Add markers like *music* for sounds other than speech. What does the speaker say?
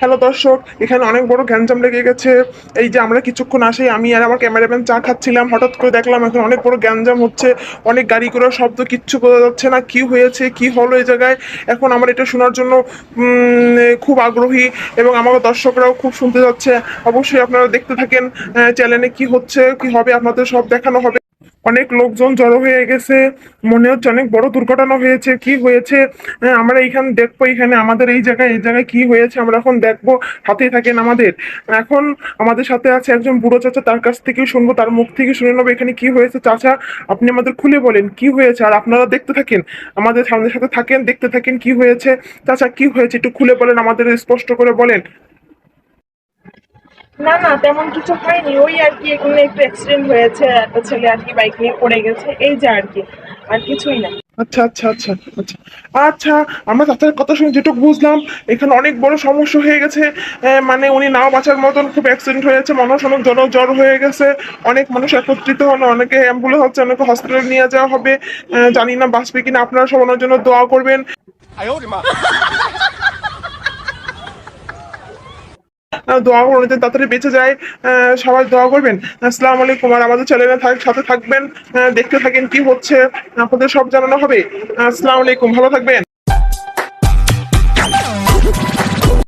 Hello দর্শক, এখানে অনেক বড় গ্যাঞ্জাম লেগে গেছে। এই যে আমরা কিছুক্ষণ আসি আমি আর আমার ক্যামেরাম্যান চা খাচ্ছিলাম, হঠাৎ করে দেখলাম এখন অনেক বড় গ্যাঞ্জাম হচ্ছে। অনেক গাড়ি করে শব্দ, কিচ্ছু বোঝা যাচ্ছে না, কি হয়েছে, কি হলো এই জায়গায়। এখন আমার এটা শোনার জন্য খুব আগ্রহী এবং আমার দর্শকরাও খুব শুনতে যাচ্ছে। অবশ্যই আপনারা দেখতে থাকেন চ্যানেলে কি হচ্ছে, কি হবে, আপনাদের সব দেখানো হবে। অনেক লোকজন জড়ো হয়ে গেছে। মনে হচ্ছে অনেক বড় দুর্ঘটনা হয়েছে। কি হয়েছে? আহ, আমরা এইখানে দেখব এখানে আমাদের এই জায়গায় এই জায়গায় কি হয়েছে আমরা এখন দেখব। হাতেই থাকেন আমাদের। এখন আমাদের সাথে আছে একজন বুড়ো চাচা। তার কাছ থেকে শুনব। তার মুখ থেকে শুনে নেব এখানে কি হয়েছে। চাচা আপনি আমাদের খুলে বলেন কি হয়েছে? আর আপনারা দেখতে থাকেন। আমাদের সামনের সাথে থাকেন দেখতে থাকেন কি হয়েছে। চাচা কি হয়েছে? একটু খুলে বলেন আমাদের স্পষ্ট করে বলেন। না না তেমন কিছু হয়নি। ওই আর কি এখানে একটু অ্যাক্সিডেন্ট হয়েছে একটা ছেলে আর কি বাইক নিয়ে পড়ে গেছে এই যে আর কি আর কিছুই না। আচ্ছা আচ্ছা আচ্ছা আচ্ছা আচ্ছা আমরা চাচার কথা শুনে যেটুকু বুঝলাম এখানে অনেক বড় সমস্যা হয়ে গেছে আহ, মানে উনি নাও বাঁচার মতন খুব অ্যাক্সিডেন্ট হয়েছে মানুষ অনেক জন জ্বর হয়ে গেছে অনেক মানুষ একত্রিত হন অনেকে অ্যাম্বুলেন্স হচ্ছে অনেকে হসপিটালে নিয়ে যাওয়া হবে আহ, জানি না বাঁচবে কিনা আপনারা সব ওনার জন্য দোয়া করবেন। *laughs* দোয়া করুন, যাতে তাড়াতাড়ি বেঁচে যায়। সবাই দোয়া করবেন। আসসালামু আলাইকুম, আর আমাদের চ্যানেলে থাক- সাথে থাকবেন। দেখতে থাকেন কি হচ্ছে। আপনাদের সব জানানো হবে। আসসালামু আলাইকুম, ভালো থাকবেন।